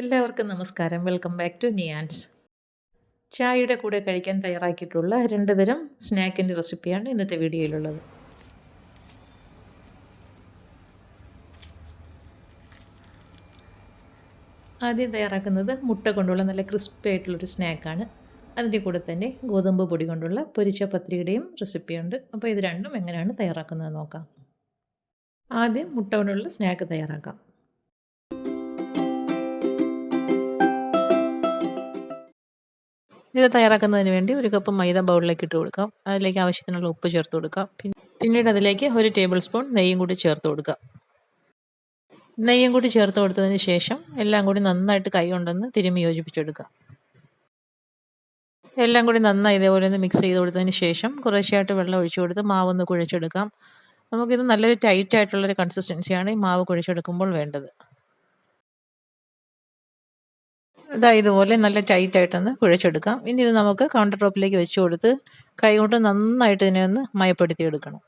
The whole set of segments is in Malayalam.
എല്ലാവർക്കും നമസ്കാരം. വെൽക്കം ബാക്ക് ടു നിയാൻസ് ചായയുടെ കൂടെ കഴിക്കാൻ തയ്യാറാക്കിയിട്ടുള്ള രണ്ട് തരം സ്നാക്കിന്റെ റെസിപ്പിയാണ് ഇന്നത്തെ വീഡിയോയിലുള്ളത്. ആദ്യം തയ്യാറാക്കുന്നത് മുട്ട കൊണ്ടുള്ള നല്ല ക്രിസ്പി ആയിട്ടുള്ളൊരു സ്നാക്കാണ് അതിന്റെ കൂടെ തന്നെ ഗോതമ്പ് പൊടി കൊണ്ടുള്ള പൊരിച്ച പത്രിയുടെയും റെസിപ്പിയുണ്ട് അപ്പോൾ ഇത് രണ്ടും എങ്ങനെയാണ് തയ്യാറാക്കുന്നത് നോക്കാം. ആദ്യം മുട്ട കൊണ്ടുള്ള സ്നാക്ക് തയ്യാറാക്കാം. ഇത് തയ്യാറാക്കുന്നതിന് വേണ്ടി ഒരു കപ്പ് മൈദ ബൗളിലേക്ക് ഇട്ട് കൊടുക്കാം. അതിലേക്ക് ആവശ്യത്തിനുള്ള ഉപ്പ് ചേർത്ത് കൊടുക്കാം. പിന്നീട് അതിലേക്ക് ഒരു ടേബിൾ സ്പൂൺ നെയ്യും കൂടി ചേർത്ത് കൊടുക്കാം. നെയ്യും കൂടി ചേർത്ത് കൊടുത്തതിന് ശേഷം എല്ലാം കൂടി നന്നായിട്ട് കൈ കൊണ്ടൊന്ന് തിരുമ്മി യോജിപ്പിച്ചെടുക്കാം. എല്ലാം കൂടി നന്നായി ഇതേപോലെ ഒന്ന് മിക്സ് ചെയ്ത് കൊടുത്തതിന് ശേഷം കുറേശ്ശെയായിട്ട് വെള്ളം ഒഴിച്ചു കൊടുത്ത് മാവ് ഒന്ന് കുഴച്ചെടുക്കാം. നമുക്കിത് നല്ലൊരു ടൈറ്റ് ആയിട്ടുള്ളൊരു കൺസിസ്റ്റൻസിയാണ് ഈ മാവ് കുഴിച്ചെടുക്കുമ്പോൾ വേണ്ടത്. ഇതാ ഇതുപോലെ നല്ല ടൈറ്റായിട്ടൊന്ന് കുഴച്ചെടുക്കാം. ഇനി ഇത് നമുക്ക് കൗണ്ടർ ടോപ്പിലേക്ക് വെച്ച് കൊടുത്ത് കൈകൊണ്ട് നന്നായിട്ട് ഇതിനെ ഒന്ന് മയപ്പെടുത്തി എടുക്കണം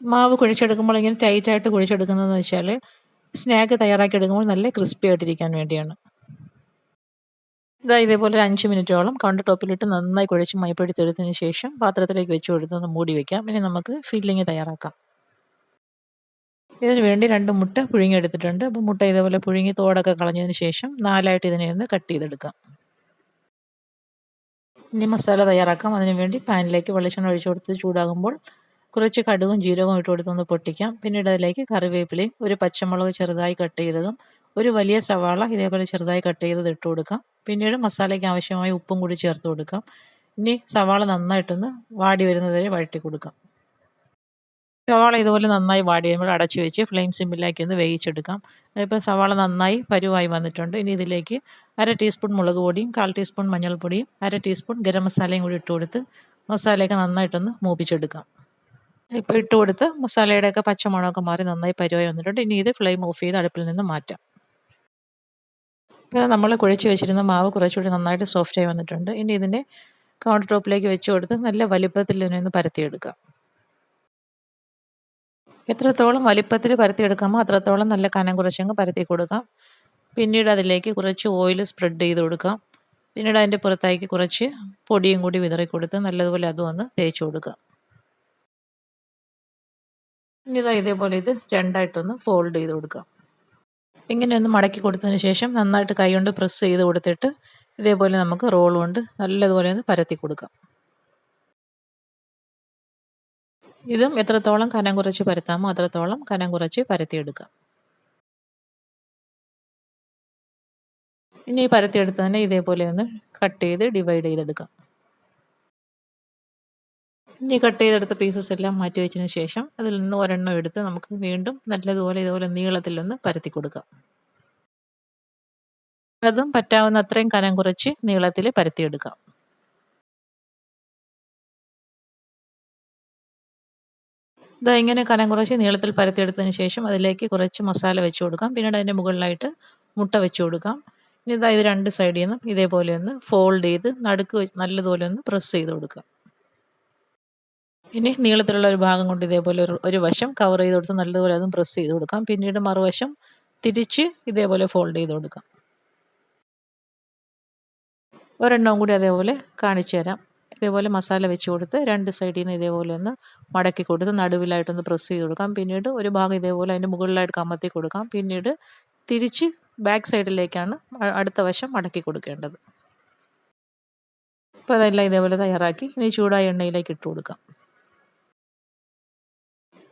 മാവ് കുഴിച്ചെടുക്കുമ്പോൾ ഇങ്ങനെ ടൈറ്റായിട്ട് കുഴിച്ചെടുക്കുന്നതെന്ന് വെച്ചാൽ സ്നാക്ക് തയ്യാറാക്കി എടുക്കുമ്പോൾ നല്ല ക്രിസ്പി ആയിട്ടിരിക്കാൻ വേണ്ടിയാണ്. ഇതാ ഇതേപോലെ ഒരു അഞ്ച് മിനിറ്റോളം കൗണ്ടർ ടോപ്പിലിട്ട് നന്നായി കുഴച്ച് മയപ്പെടുത്തിയെടുത്തതിന് ശേഷം പാത്രത്തിലേക്ക് വെച്ച് കൊടുത്ത് മൂടി വയ്ക്കാം ഇനി നമുക്ക് ഫില്ലിങ് തയ്യാറാക്കാം. ഇതിന് വേണ്ടി രണ്ട് മുട്ട പുഴുങ്ങിയെടുത്തിട്ടുണ്ട്. അപ്പോൾ മുട്ട ഇതേപോലെ പുഴുങ്ങി തോടൊക്കെ കളഞ്ഞതിന് ശേഷം നാലായിട്ട് ഇതിനെ ഒന്ന് കട്ട് ചെയ്തെടുക്കാം. ഇനി മസാല തയ്യാറാക്കാം. അതിന് വേണ്ടി പാനിലേക്ക് വെളിച്ചെണ്ണ ഒഴിച്ചു കൊടുത്ത് ചൂടാകുമ്പോൾ കുറച്ച് കടുകും ജീരകവും ഇട്ട് കൊടുത്തൊന്ന് പൊട്ടിക്കാം. പിന്നീട് അതിലേക്ക് കറിവേപ്പിലയും ഒരു പച്ചമുളക് ചെറുതായി കട്ട് ചെയ്തതും ഒരു വലിയ സവാള ഇതേപോലെ ചെറുതായി കട്ട് ചെയ്തത് ഇട്ട് കൊടുക്കാം. പിന്നീട് മസാലയ്ക്ക് ആവശ്യമായ ഉപ്പും കൂടി ചേർത്ത് കൊടുക്കാം. ഇനി സവാള നന്നായിട്ടൊന്ന് വാടി വരുന്നതുവരെ വഴറ്റി കൊടുക്കാം. സവാള ഇതുപോലെ നന്നായി വാടി കഴിയുമ്പോൾ അടച്ചു വെച്ച് ഫ്ലെയിം സിമ്മിലാക്കി ഒന്ന് വേവിച്ചെടുക്കാം. ഇപ്പോൾ സവാള നന്നായി പരുവായി വന്നിട്ടുണ്ട്. ഇനി ഇതിലേക്ക് അര ടീസ്പൂൺ മുളക് പൊടിയും കാൽ ടീസ്പൂൺ മഞ്ഞൾപ്പൊടിയും അര ടീസ്പൂൺ ഗരം മസാലയും കൂടി ഇട്ട് കൊടുത്ത് മസാലയൊക്കെ നന്നായിട്ടൊന്ന് മൂപ്പിച്ചെടുക്കാം. ഇപ്പോൾ ഇട്ട് കൊടുത്ത് മസാലയുടെയൊക്കെ പച്ചമുളകൊക്കെ മാറി നന്നായി പരുവായി വന്നിട്ടുണ്ട്. ഇനി ഇത് ഫ്ലെയിം ഓഫ് ചെയ്ത് അടുപ്പിൽ നിന്ന് മാറ്റാം. ഇപ്പോൾ നമ്മൾ കുഴച്ച് വെച്ചിരുന്ന മാവ് കുറച്ചുകൂടി നന്നായിട്ട് സോഫ്റ്റായി വന്നിട്ടുണ്ട്. ഇനി ഇതിന്റെ കൗണ്ടർ ടോപ്പിലേക്ക് വെച്ച് കൊടുത്ത് നല്ല വലിപ്പത്തിൽ ഇതിനെ ഒന്ന് പരത്തിയെടുക്കാം. എത്രത്തോളം വലിപ്പത്തിൽ പരത്തിയെടുക്കാമോ അത്രത്തോളം നല്ല കനം കുറച്ചങ്ങ് പരത്തി കൊടുക്കാം. പിന്നീട് അതിലേക്ക് കുറച്ച് ഓയിൽ സ്പ്രെഡ് ചെയ്ത് കൊടുക്കാം. പിന്നീട് അതിന്റെ പുറത്തേക്ക് കുറച്ച് പൊടിയും കൂടി വിതറി കൊടുത്ത് നല്ലതുപോലെ അതും ഒന്ന് തേച്ച് കൊടുക്കാം. ഇതാ ഇതേപോലെ ഇത് രണ്ടായിട്ടൊന്ന് ഫോൾഡ് ചെയ്ത് കൊടുക്കാം. ഇങ്ങനെ ഒന്ന് മടക്കി കൊടുത്തതിന് ശേഷം നന്നായിട്ട് കൈ കൊണ്ട് പ്രസ് ചെയ്ത് കൊടുത്തിട്ട് ഇതേപോലെ നമുക്ക് റോൾ കൊണ്ട് നല്ലതുപോലെ ഒന്ന് പരത്തി കൊടുക്കാം. ഇതും എത്രത്തോളം കനം കുറച്ച് പരത്താമോ അത്രത്തോളം കനം കുറച്ച് പരത്തിയെടുക്കാം. ഇനി ഈ പരത്തിയെടുത്ത് തന്നെ ഇതേപോലെ ഒന്ന് കട്ട് ചെയ്ത് ഡിവൈഡ് ചെയ്തെടുക്കാം. ഇനി കട്ട് ചെയ്തെടുത്ത പീസസ് എല്ലാം മാറ്റി വെച്ചതിന് ശേഷം അതിൽ നിന്ന് ഒരെണ്ണം എടുത്ത് നമുക്ക് വീണ്ടും നല്ലതുപോലെ ഇതുപോലെ നീളത്തിലൊന്ന് പരത്തി കൊടുക്കാം. അതും പറ്റാവുന്ന അത്രയും കനം കുറച്ച് നീളത്തിൽ പരത്തിയെടുക്കാം. ഇതാ ഇങ്ങനെ കനം കുറച്ച് നീളത്തിൽ പരത്തിയെടുത്തതിന് ശേഷം അതിലേക്ക് കുറച്ച് മസാല വെച്ച് കൊടുക്കാം. പിന്നീട് അതിന്റെ മുകളിലായിട്ട് മുട്ട വെച്ച് കൊടുക്കാം. ഇനി ഇതാ ഇത് രണ്ട് സൈഡിൽ നിന്നും ഇതേപോലെ ഒന്ന് ഫോൾഡ് ചെയ്ത് നടുക്ക് നല്ലതുപോലെ ഒന്ന് പ്രസ് ചെയ്ത് കൊടുക്കാം. ഇനി നീളത്തിലുള്ള ഒരു ഭാഗം കൊണ്ട് ഇതേപോലെ ഒരു ഒരു വശം കവർ ചെയ്ത് കൊടുത്ത് നല്ലതുപോലെ അതും പ്രസ് ചെയ്ത് കൊടുക്കാം. പിന്നീട് മറുവശം തിരിച്ച് ഇതേപോലെ ഫോൾഡ് ചെയ്ത് കൊടുക്കാം. ഒരെണ്ണവും കൂടി അതേപോലെ കാണിച്ചു തരാം. ഇതേപോലെ മസാല വെച്ച് കൊടുത്ത് രണ്ട് സൈഡിൽ നിന്ന് ഇതേപോലെ ഒന്ന് മടക്കി കൊടുത്ത് നടുവിലായിട്ടൊന്ന് പ്രസ് ചെയ്ത് കൊടുക്കാം. പിന്നീട് ഒരു ഭാഗം ഇതേപോലെ അതിന്റെ മുകളിലായിട്ട് കമത്തി കൊടുക്കാം. പിന്നീട് തിരിച്ച് ബാക്ക് സൈഡിലേക്കാണ് അടുത്ത വശം മടക്കി കൊടുക്കേണ്ടത്. അപ്പോൾ അതെല്ലാം ഇതേപോലെ തയ്യാറാക്കി. ഇനി ചൂടായ എണ്ണയിലേക്ക് ഇട്ട് കൊടുക്കാം.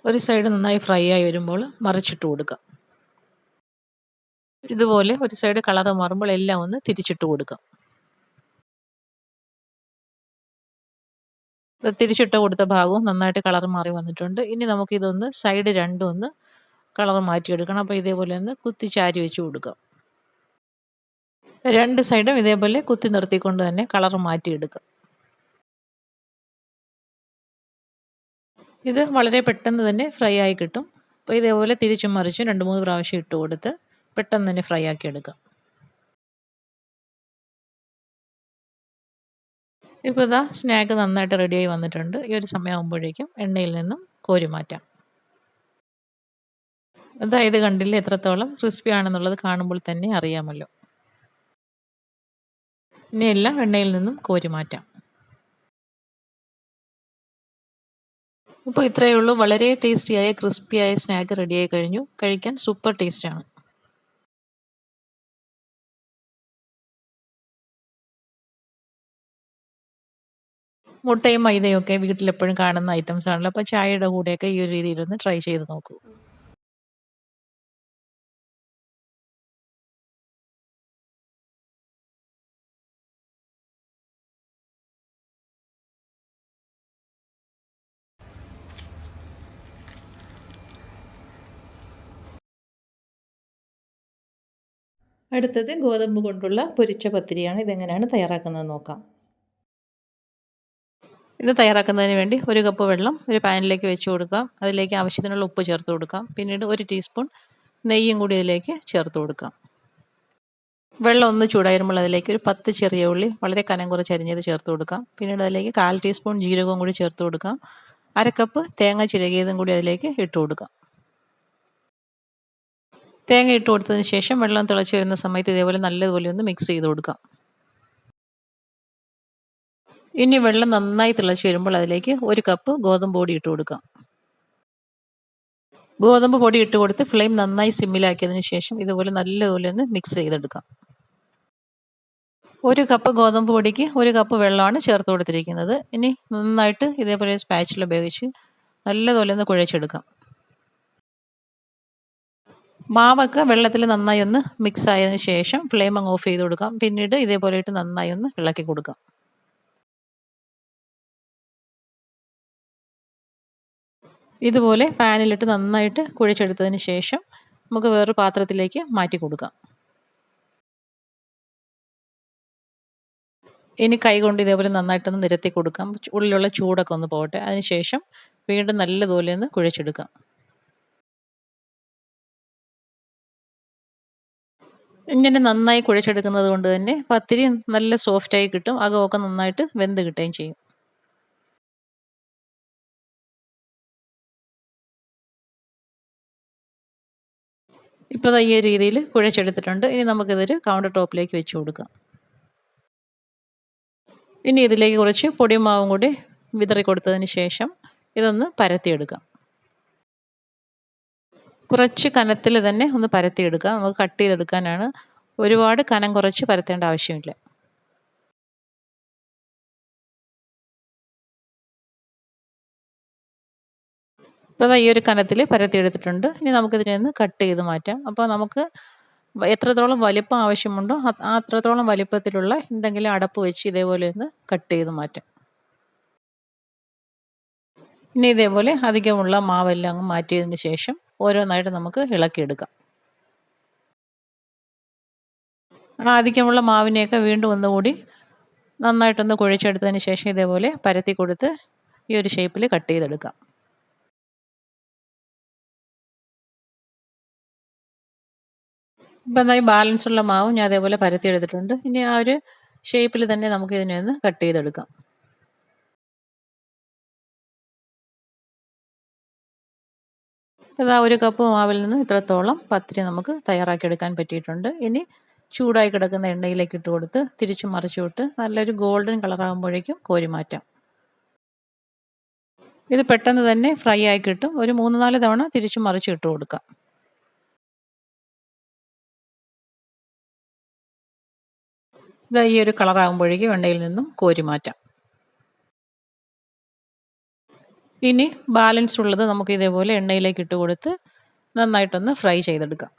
ഒരു സൈഡ് നന്നായി ഫ്രൈ ആയി വരുമ്പോൾ മറിച്ചിട്ട് കൊടുക്കാം. ഇതുപോലെ ഒരു സൈഡ് കളറ് മാറുമ്പോൾ എല്ലാം ഒന്ന് തിരിച്ചിട്ട് കൊടുക്കാം. തിരിച്ചിട്ട് കൊടുത്ത ഭാഗവും നന്നായിട്ട് കളർ മാറി വന്നിട്ടുണ്ട്. ഇനി നമുക്കിതൊന്ന് സൈഡ് രണ്ടും ഒന്ന് കളർ മാറ്റിയെടുക്കണം. അപ്പോൾ ഇതേപോലെ ഒന്ന് കുത്തി ചാരി വെച്ച് കൊടുക്കാം. രണ്ട് സൈഡും ഇതേപോലെ കുത്തി നിർത്തിക്കൊണ്ട് തന്നെ കളർ മാറ്റിയെടുക്കാം. ഇത് വളരെ പെട്ടെന്ന് തന്നെ ഫ്രൈ ആയി കിട്ടും. അപ്പോൾ ഇതേപോലെ തിരിച്ചും മറിച്ചും രണ്ട് മൂന്ന് പ്രാവശ്യം ഇട്ട് കൊടുത്ത് പെട്ടെന്ന് തന്നെ ഫ്രൈ ആക്കി എടുക്കാം. ഇപ്പോൾ ഇതാ സ്നാക്ക് നന്നായിട്ട് റെഡിയായി വന്നിട്ടുണ്ട്. ഈ ഒരു സമയമാകുമ്പോഴേക്കും എണ്ണയിൽ നിന്നും കോരി മാറ്റാം. അതായത് കണ്ടില്ല? എത്രത്തോളം ക്രിസ്പി ആണെന്നുള്ളത് കാണുമ്പോൾ തന്നെ അറിയാമല്ലോ. ഇനി എല്ലാം എണ്ണയിൽ നിന്നും കോരി മാറ്റാം. ഇപ്പോൾ ഇത്രയേ ഉള്ളൂ. വളരെ ടേസ്റ്റിയായ ക്രിസ്പിയായ സ്നാക്ക് റെഡിയായി കഴിഞ്ഞു. കഴിക്കാൻ സൂപ്പർ ടേസ്റ്റാണ് മുട്ടയും മൈദയും ഒക്കെ വീട്ടിലെപ്പോഴും കാണുന്ന ഐറ്റംസ് ആണല്ലോ. അപ്പോൾ ചായയുടെ കൂടെയൊക്കെ ഈ ഒരു രീതിയിൽ ഒന്ന് ട്രൈ ചെയ്ത് നോക്കൂ. അടുത്തത് ഗോതമ്പ് കൊണ്ടുള്ള പൊരിച്ച പത്തിരിയാണ്. ഇതെങ്ങനെയാണ് തയ്യാറാക്കുന്നത് നോക്കാം. ഇത് തയ്യാറാക്കുന്നതിന് വേണ്ടി ഒരു കപ്പ് വെള്ളം ഒരു പാനിലേക്ക് വെച്ച് കൊടുക്കാം. അതിലേക്ക് ആവശ്യത്തിനുള്ള ഉപ്പ് ചേർത്ത് കൊടുക്കാം. പിന്നീട് ഒരു ടീസ്പൂൺ നെയ്യും കൂടി ഇതിലേക്ക് ചേർത്ത് കൊടുക്കാം. വെള്ളം ഒന്ന് ചൂടായിരുമ്പോൾ അതിലേക്ക് ഒരു പത്ത് ചെറിയ ഉള്ളി വളരെ കനം കുറച്ച് അരിഞ്ഞത് ചേർത്ത് കൊടുക്കാം. പിന്നീട് അതിലേക്ക് കാൽ ടീസ്പൂൺ ജീരകവും കൂടി ചേർത്ത് കൊടുക്കാം. അര കപ്പ് തേങ്ങ ചിരകിയതും കൂടി അതിലേക്ക് ഇട്ട് കൊടുക്കാം. തേങ്ങ ഇട്ട് കൊടുത്തതിന് ശേഷം വെള്ളം തിളച്ച് വരുന്ന സമയത്ത് ഇതേപോലെ നല്ലതുപോലെ ഒന്ന് മിക്സ് ചെയ്ത് കൊടുക്കാം. ഇനി വെള്ളം നന്നായി തിളച്ച് വരുമ്പോൾ അതിലേക്ക് ഒരു കപ്പ് ഗോതമ്പ് പൊടി ഇട്ട് കൊടുക്കാം. ഗോതമ്പ് പൊടി ഇട്ട് കൊടുത്ത് ഫ്ലെയിം നന്നായി സിമ്മിലാക്കിയതിന് ശേഷം ഇതുപോലെ നല്ലതുപോലെ ഒന്ന് മിക്സ് ചെയ്തെടുക്കാം. ഒരു കപ്പ് ഗോതമ്പ് പൊടിക്ക് ഒരു കപ്പ് വെള്ളമാണ് ചേർത്ത് കൊടുത്തിരിക്കുന്നത്. ഇനി നന്നായിട്ട് ഇതേപോലെ സ്പാച്ചിൽ ഉപയോഗിച്ച് നല്ലതുപോലെ ഒന്ന് കുഴച്ചെടുക്കാം. മാവൊക്കെ വെള്ളത്തിൽ നന്നായി ഒന്ന് മിക്സ് ആയതിനു ശേഷം ഫ്ലെയിം അങ്ങ് ഓഫ് ചെയ്ത് കൊടുക്കാം. പിന്നീട് ഇതേപോലെ നന്നായി ഒന്ന് ഇളക്കി കൊടുക്കാം. ഇതുപോലെ പാനിലിട്ട് നന്നായിട്ട് കുഴച്ചെടുത്തതിന് ശേഷം നമുക്ക് വേറൊരു പാത്രത്തിലേക്ക് മാറ്റി കൊടുക്കാം. ഇനി കൈകൊണ്ട് ഇതേപോലെ നന്നായിട്ടൊന്ന് നിരത്തി കൊടുക്കാം. ഉള്ളിലുള്ള ചൂടൊക്കെ ഒന്ന് പോകട്ടെ. അതിനുശേഷം വീണ്ടും നല്ലതുപോലെ ഒന്ന് കുഴിച്ചെടുക്കാം. ഇങ്ങനെ നന്നായി കുഴച്ചെടുക്കുന്നത് കൊണ്ട് തന്നെ പത്തിരി നല്ല സോഫ്റ്റായി കിട്ടും. അകമൊക്കെ നന്നായിട്ട് വെന്ത് കിട്ടുകയും ചെയ്യും. ഇപ്പോൾ ഈ രീതിയിൽ കുഴച്ചെടുത്തിട്ടുണ്ട്. ഇനി നമുക്കിതൊരു കൗണ്ടർ ടോപ്പിലേക്ക് വെച്ച് കൊടുക്കാം. ഇനി ഇതിലേക്ക് കുറച്ച് പൊടിമാവും കൂടി വിതറി കൊടുത്തതിന് ശേഷം ഇതൊന്ന് പരത്തിയെടുക്കാം. കുറച്ച് കനത്തിൽ തന്നെ ഒന്ന് പരത്തിയെടുക്കാം. നമുക്ക് കട്ട് ചെയ്തെടുക്കാനാണ്. ഒരുപാട് കനം കുറച്ച് പരത്തേണ്ട ആവശ്യമില്ല. ഇപ്പോൾ ഈ ഒരു കനത്തിൽ എടുത്തിട്ടുണ്ട്. ഇനി നമുക്കിതിനെ ഒന്ന് കട്ട് ചെയ്ത് മാറ്റാം. അപ്പോൾ നമുക്ക് എത്രത്തോളം വലിപ്പം ആവശ്യമുണ്ടോ അത്രത്തോളം വലിപ്പത്തിലുള്ള എന്തെങ്കിലും അടപ്പ് വെച്ച് ഇതേപോലെ ഒന്ന് കട്ട് ചെയ്ത് മാറ്റാം. ഇനി ഇതേപോലെ അധികമുള്ള മാവെല്ലാം അങ്ങ് മാറ്റിയതിന് ശേഷം ഓരോന്നായിട്ട് നമുക്ക് ഇളക്കിയെടുക്കാം. അധികമുള്ള മാവിനെയൊക്കെ വീണ്ടും ഒന്നുകൂടി നന്നായിട്ടൊന്ന് കുഴച്ചെടുത്തതിന് ശേഷം ഇതേപോലെ പരത്തി കൊടുത്ത് ഈ ഒരു ഷേപ്പിൽ കട്ട് ചെയ്തെടുക്കാം. ഇപ്പം എന്തായി ബാലൻസ് ഉള്ള മാവും ഞാൻ അതേപോലെ പരത്തി എടുത്തിട്ടുണ്ട്. ഇനി ആ ഒരു ഷേപ്പിൽ തന്നെ നമുക്ക് ഇതിനെ ഒന്ന് കട്ട് ചെയ്തെടുക്കാം. ഇതാ ഒരു കപ്പ് മാവിൽ നിന്ന് ഇത്രത്തോളം പത്തിരി നമുക്ക് തയ്യാറാക്കി എടുക്കാൻ പറ്റിയിട്ടുണ്ട്. ഇനി ചൂടായി കിടക്കുന്ന എണ്ണയിലേക്ക് ഇട്ട് കൊടുത്ത് തിരിച്ചു മറിച്ചു വിട്ട് നല്ലൊരു ഗോൾഡൻ കളറാകുമ്പോഴേക്കും കോരി മാറ്റാം. ഇത് പെട്ടെന്ന് തന്നെ ഫ്രൈ ആയി കിട്ടും. ഒരു മൂന്ന് നാല് തവണ തിരിച്ചു മറിച്ച് ഇട്ട് കൊടുക്കാം. ഇത് ഈ ഒരു കളറാകുമ്പോഴേക്കും വെണ്ണയിൽ നിന്നും കോരി മാറ്റാം. ഇനി ബാലൻസ് ഉള്ളത് നമുക്ക് ഇതേപോലെ എണ്ണയിലേക്ക് ഇട്ട് കൊടുത്ത് നന്നായിട്ടൊന്ന് ഫ്രൈ ചെയ്തെടുക്കാം.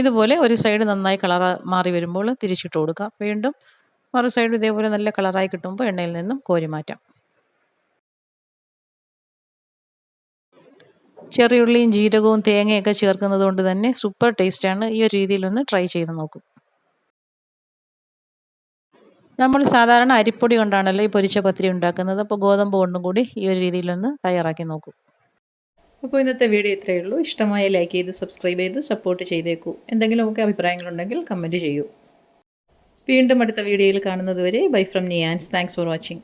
ഇതുപോലെ ഒരു സൈഡ് നന്നായി കളർ മാറി വരുമ്പോൾ തിരിച്ചിട്ട് കൊടുക്കാം. വീണ്ടും മറു സൈഡ് ഇതേപോലെ നല്ല കളറായി കിട്ടുമ്പോൾ എണ്ണയിൽ നിന്നും കോരി മാറ്റാം. ചെറിയുള്ളിയും ജീരകവും തേങ്ങയൊക്കെ ചേർക്കുന്നത് കൊണ്ട് തന്നെ സൂപ്പർ ടേസ്റ്റ് ആണ്. ഈ ഒരു രീതിയിലൊന്ന് ട്രൈ ചെയ്ത് നോക്കും. നമ്മൾ സാധാരണ അരിപ്പൊടി കൊണ്ടാണല്ലോ ഈ പൊരിച്ച പത്തിരി ഉണ്ടാക്കുന്നത്. അപ്പോൾ ഗോതമ്പ് കൊണ്ടും കൂടി ഈ ഒരു രീതിയിലൊന്ന് തയ്യാറാക്കി നോക്കും. അപ്പോൾ ഇന്നത്തെ വീഡിയോ ഇത്രയേ ഉള്ളൂ. ഇഷ്ടമായ ലൈക്ക് ചെയ്ത് സബ്സ്ക്രൈബ് ചെയ്ത് സപ്പോർട്ട് ചെയ്തേക്കൂ. എന്തെങ്കിലുമൊക്കെ അഭിപ്രായങ്ങളുണ്ടെങ്കിൽ കമന്റ് ചെയ്യൂ. വീണ്ടും അടുത്ത വീഡിയോയിൽ കാണുന്നതുവരെ ബൈ ഫ്രം നിയാൻസ് താങ്ക്സ് ഫോർ വാച്ചിങ്